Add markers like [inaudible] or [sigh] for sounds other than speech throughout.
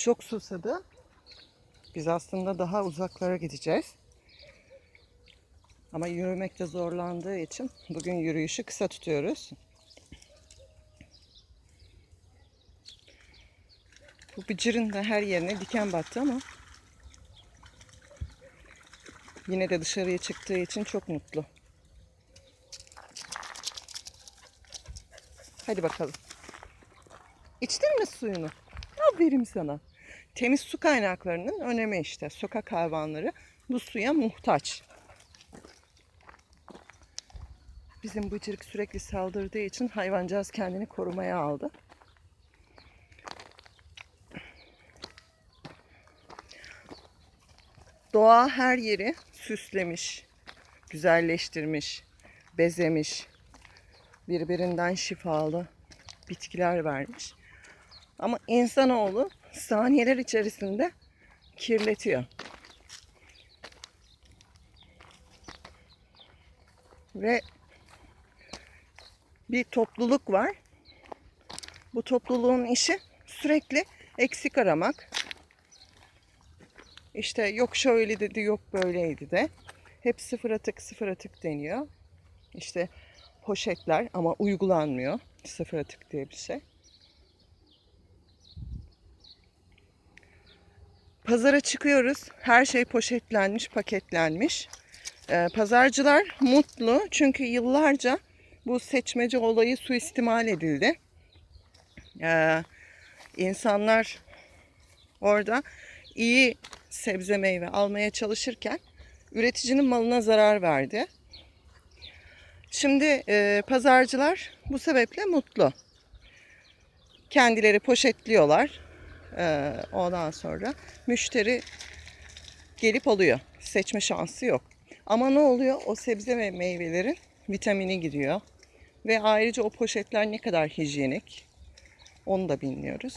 çok susadı. Biz aslında daha uzaklara gideceğiz. Ama yürümekte zorlandığı için bugün yürüyüşü kısa tutuyoruz. Bu bıcırın da her yerine diken battı ama yine de dışarıya çıktığı için çok mutlu. Hadi bakalım. İçtin mi suyunu? Aferin sana. Temiz su kaynaklarının önemi işte. Sokak hayvanları bu suya muhtaç. Bizim bıcırık sürekli saldırdığı için hayvancağız kendini korumaya aldı. Doğa her yeri süslemiş, güzelleştirmiş, bezemiş, birbirinden şifalı bitkiler vermiş. Ama insanoğlu saniyeler içerisinde kirletiyor. Ve bir topluluk var. Bu topluluğun işi sürekli eksik aramak. İşte yok şöyle dedi, yok böyleydi de. Hep sıfır atık, sıfır atık deniyor. İşte poşetler ama uygulanmıyor. Sıfır atık diye bir şey. Pazara çıkıyoruz. Her şey poşetlenmiş, paketlenmiş. Ee, pazarcılar mutlu çünkü yıllarca bu seçmece olayı suistimal edildi. Ee, insanlar orada iyi sebze meyve almaya çalışırken üreticinin malına zarar verdi. Şimdi e, pazarcılar bu sebeple mutlu. Kendileri poşetliyorlar. E, ondan sonra müşteri gelip alıyor. Seçme şansı yok. Ama ne oluyor? O sebze ve meyvelerin vitamini gidiyor. Ve ayrıca o poşetler ne kadar hijyenik onu da bilmiyoruz.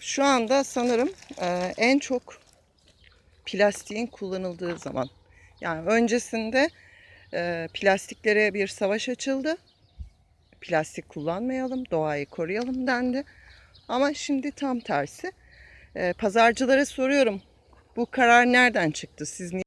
Şu anda sanırım e, en çok plastiğin kullanıldığı zaman. Yani öncesinde e, plastiklere bir savaş açıldı. Plastik kullanmayalım, doğayı koruyalım dendi. Ama şimdi tam tersi. E, pazarcılara soruyorum. Bu karar nereden çıktı? Siz niye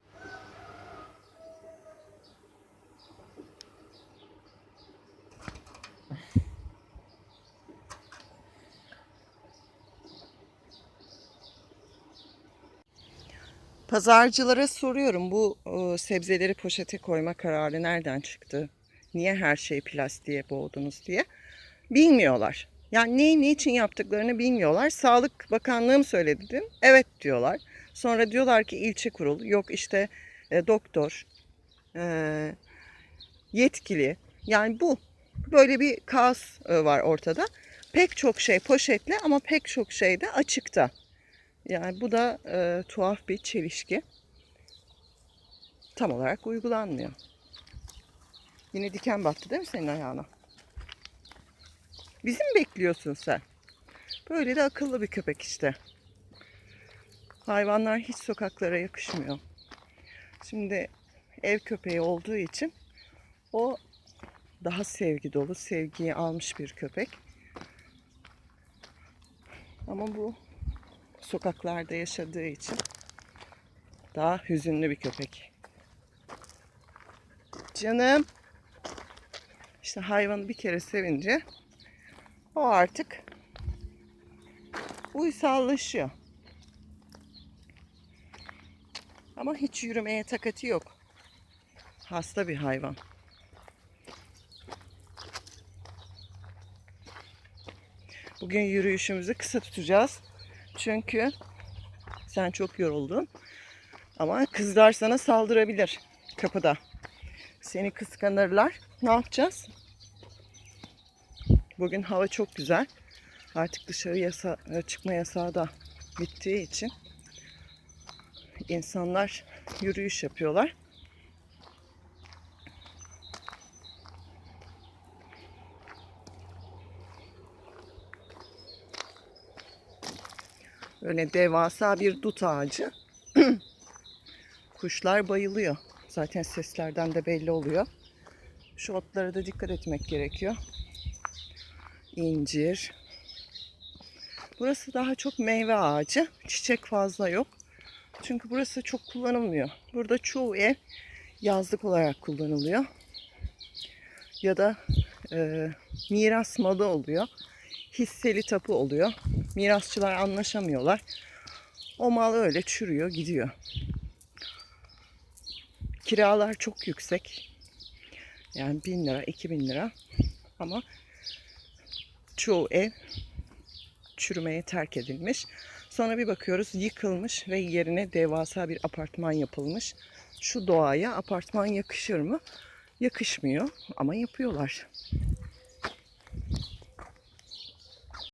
Pazarcılara soruyorum bu e, sebzeleri poşete koyma kararı nereden çıktı? Niye her şeyi plastiğe boğdunuz diye. Bilmiyorlar. Yani neyi niçin yaptıklarını bilmiyorlar. Sağlık Bakanlığı mı söyledi dedim. Evet diyorlar. Sonra diyorlar ki ilçe kurulu yok işte e, doktor e, yetkili. Yani bu böyle bir kaos e, var ortada. Pek çok şey poşetle ama pek çok şey de açıkta. Yani bu da e, tuhaf bir çelişki. Tam olarak uygulanmıyor. Yine diken battı değil mi senin ayağına? Bizi mi bekliyorsun sen? Böyle de akıllı bir köpek işte. Hayvanlar hiç sokaklara yakışmıyor. Şimdi ev köpeği olduğu için o daha sevgi dolu, sevgiyi almış bir köpek. Ama bu sokaklarda yaşadığı için daha hüzünlü bir köpek. Canım. İşte hayvanı bir kere sevince o artık uysallaşıyor. Ama hiç yürümeye takati yok. Hasta bir hayvan. Bugün yürüyüşümüzü kısa tutacağız. Çünkü sen çok yoruldun. Ama kızlar sana saldırabilir kapıda. Seni kıskanırlar. Ne yapacağız? Bugün hava çok güzel. Artık dışarı yasa çıkma yasağı da bittiği için insanlar yürüyüş yapıyorlar. Böyle devasa bir dut ağacı. [clears throat] Kuşlar bayılıyor. Zaten seslerden de belli oluyor. Şu otlara da dikkat etmek gerekiyor. İncir. Burası daha çok meyve ağacı. Çiçek fazla yok. Çünkü burası çok kullanılmıyor. Burada çoğu ev yazlık olarak kullanılıyor. Ya da e, miras malı oluyor. Hisseli tapu oluyor. Mirasçılar anlaşamıyorlar. O mal öyle çürüyor gidiyor. Kiralar çok yüksek. Yani 1000 lira, 2000 lira. Ama çoğu ev çürümeye terk edilmiş. Sonra bir bakıyoruz yıkılmış ve yerine devasa bir apartman yapılmış. Şu doğaya apartman yakışır mı? Yakışmıyor ama yapıyorlar.